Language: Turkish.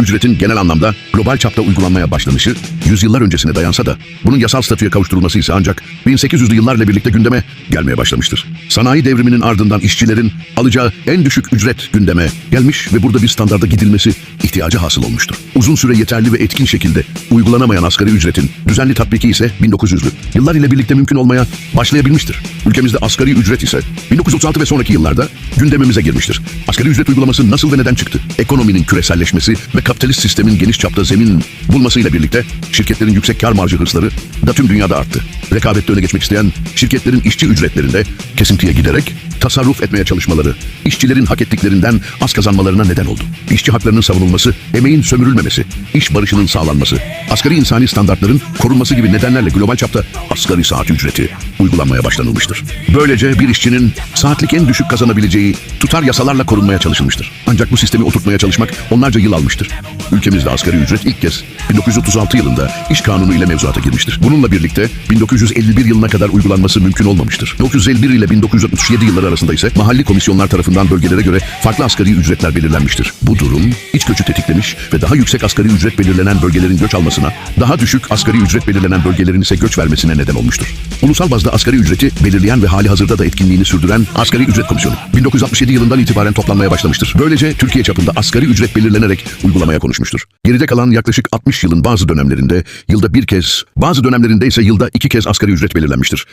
Ücretin genel anlamda global çapta uygulanmaya başlanışı yüzyıllar öncesine dayansa da bunun yasal statüye kavuşturulması ise ancak 1800'lü yıllarla birlikte gündeme gelmeye başlamıştır. Sanayi devriminin ardından işçilerin alacağı en düşük ücret gündeme gelmiş ve burada bir standarda gidilmesi ihtiyacı hasıl olmuştur. Uzun süre yeterli ve etkin şekilde uygulanamayan asgari ücretin düzenli tatbiki ise 1900'lü yıllar ile birlikte mümkün olmaya başlayabilmiştir. Ülkemizde asgari ücret ise 1936 ve sonraki yıllarda gündemimize girmiştir. Asgari ücret uygulaması nasıl ve neden çıktı? Ekonominin küreselleşmesi ve kapitalist sistemin geniş çapta zemin bulmasıyla birlikte şirketlerin yüksek kar marjı hırsları da tüm dünyada arttı. Rekabette öne geçmek isteyen şirketlerin işçi ücretlerinde kesintiye giderek tasarruf etmeye çalışmaları, işçilerin hak ettiklerinden az kazanmalarına neden oldu. İşçi haklarının savunulması, emeğin sömürülmemesi, iş barışının sağlanması, asgari insani standartların korunması gibi nedenlerle global çapta asgari saat ücreti uygulanmaya başlanılmıştır. Böylece bir işçinin saatlik en düşük kazanabileceği tutar yasalarla korunmaya çalışılmıştır. Ancak bu sistemi oturtmaya çalışmak onlarca yıl almıştır. Ülkemizde asgari ücret ilk kez 1936 yılında iş kanunu ile mevzuata girmiştir. Bununla birlikte 1951 yılına kadar uygulanması mümkün olmamıştır. 1951 ile 1967 yılları arasında ise mahalli komisyonlar tarafından bölgelere göre farklı asgari ücretler belirlenmiştir. Bu durum iç göçü tetiklemiş ve daha yüksek asgari ücret belirlenen bölgelerin göç almasına, daha düşük asgari ücret belirlenen bölgelerin ise göç vermesine neden olmuştur. Ulusal bazda asgari ücreti belirleyen ve hali hazırda da etkinliğini sürdüren Asgari Ücret Komisyonu 1967 yılından itibaren toplanmaya başlamıştır. Böylece Türkiye çapında asgari ücret belirlenerek uygulamaya konuşmuştur. Geride kalan yaklaşık 60 yılın bazı dönemlerinde yılda bir kez, bazı dönemlerinde ise yılda iki kez asgari ücret belirlenmiştir.